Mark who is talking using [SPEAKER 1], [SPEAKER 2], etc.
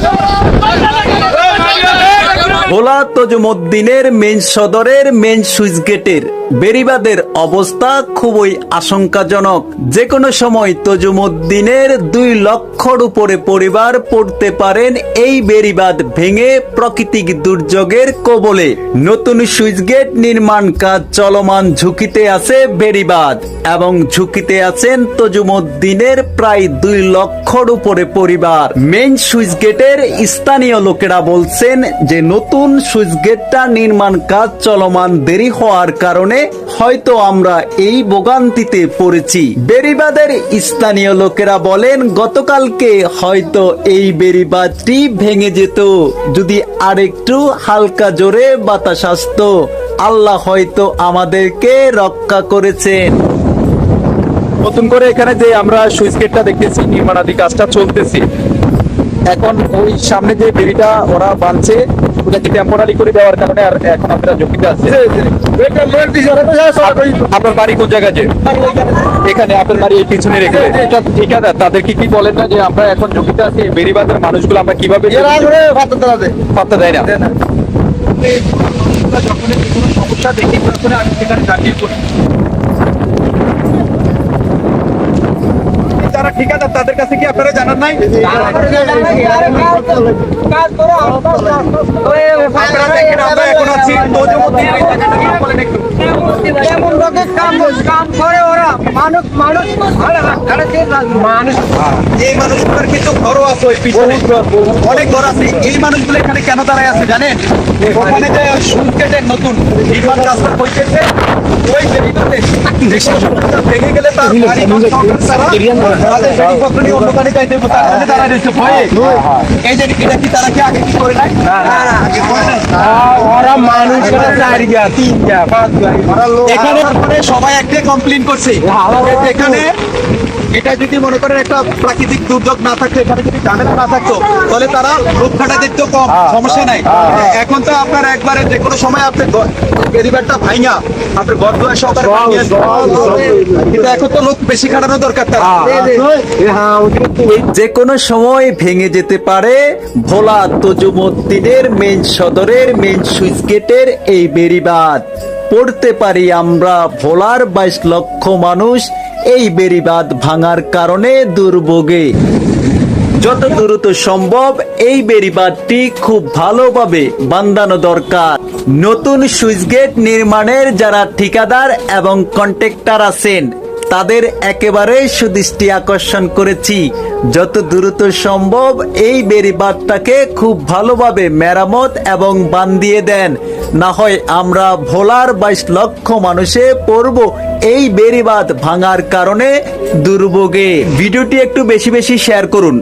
[SPEAKER 1] Let's! Bhola তজুমুদ্দিনের main সদরের main সুইচ গেটের বেরিবাদের অবস্থা খুবই আশঙ্কাজনক। যে কোনো সময় তজুমুদ্দিনের দুই লক্ষর উপরে পরিবার পড়তে পারেন এই বেরিবাদ ভেঙে প্রাকৃতিক দুর্যোগের কবলে। নতুন সুইচ গেট নির্মাণ কাজ চলমান ঝুঁকিতে আছে বেরিবাদ এবং ঝুঁকিতে আছেন তজুমুদ্দিনের প্রায় দুই লক্ষর উপরে পরিবার। মেইন সুইচ গেটের স্থানীয় লোকেরা বলছেন যে নতুন সুইচ গেটটা নির্মাণ কাজ চলমান দেরি হওয়ার কারণে হয়তো আমরা এই ভোগান্তিতে পড়েছি। বেরিবাদের স্থানীয় লোকেরা বলেন, গতকালকে হয়তো এই বেরিবাদটি ভেঙে যেত। যদি আরেকটু হালকা জোরে বাতাস আসতো, আল্লাহ হয়তো আমাদেরকে রক্ষা করেছেন।
[SPEAKER 2] নতুন করে এখানে যে আমরা সুইচ গেটটা দেখতেছি নির্মাণাধি কাজটা চলতেছে। এখন ওই সামনে যে বেরিটা ওরা বাঁধছে ওটা কি টেম্পোরারি করে দেওয়ার কারণে আর এখন আপনারা ঝুঁকিতে আছে আপনার বাড়ি কোন জায়গায় যে? এখানে আপনার বাড়ি এই পিছনে রেখে এটা ঠিকাদার তাদের কি কি বলেন না যে আমরা এখন ঝুঁকিতে আছি বেরিবাদের মানুষগুলো আমরা কীভাবে পাত্তা দেয় না। যখন কোনো সমস্যা দেখি তখন আমি সেখানে দাঁড়িয়ে পড়ি ঠিকাদার তাদের কাছে কি আপনারা জানান নাই? এই মানুষগুলোর ঘরও আছে ওই পিছনে। অনেক ঘর আছে। এই মানুষগুলো এখানে কেন দাঁড়ায় আছে জানেন? ওখানে যে নতুন রাস্তা হইতেছে, ওই ভেঙে গেলে তার গাড়ি তারা তাদের জিনিসপত্র নিয়ে অন্য গাড়ি যাইতে তার জন্য দাঁড়ায় রয়েছে ভয়ে। এই যে এটা কি তারা কি আগে কি করে নাই? আগে করে নাই।
[SPEAKER 3] ওরা মানুষ
[SPEAKER 2] এখানে সবাই একটা কমপ্লেন করছে। যে এখানে এটা যদি মনে করেন একটা প্রাকৃতিক দুর্যোগ না থাকতো এখানে যদি ঝামেলা না থাকতো তাহলে তারা রূপ খাটা দেখতো কম সমস্যা নাই। এখন তো আপনার একবারে যে কোনো সময় আপনি ভাইঙা আপনার সবার ভাঙিয়ে কিন্তু এখন তো লোক বেশি খাটানো দরকার তার।
[SPEAKER 1] যে কোনো সময় ভেঙে যেতে পারে ভোলা তজুমুদ্দিনের মেন সদরের মেন সুইচ গেটের এই বেরিবাদ পড়তে পারি আমরা ভোলার বাইশ লক্ষ মানুষ এই বেরিবাদ ভাঙার কারণে দুর্ভোগে। যত দ্রুত সম্ভব এই বেরিবাদটি খুব ভালোভাবে বান্ধানো দরকার। নতুন সুইচ গেট নির্মাণের যারা ঠিকাদার এবং কন্ট্রাক্টর আছেন তাদের একেবারে সুদৃষ্টি আকর্ষণ করেছি। যত দ্রুত সম্ভব এই বেরিবাদটাকে খুব ভালোভাবে মেরামত এবং বান্ধিয়ে দেন। না হয় আমরা ভোলার বাইশ লক্ষ মানুষে পড়ব এই বেরিবাদ ভাঙার কারণে দুর্ভোগে। ভিডিওটি একটু বেশি বেশি শেয়ার করুন।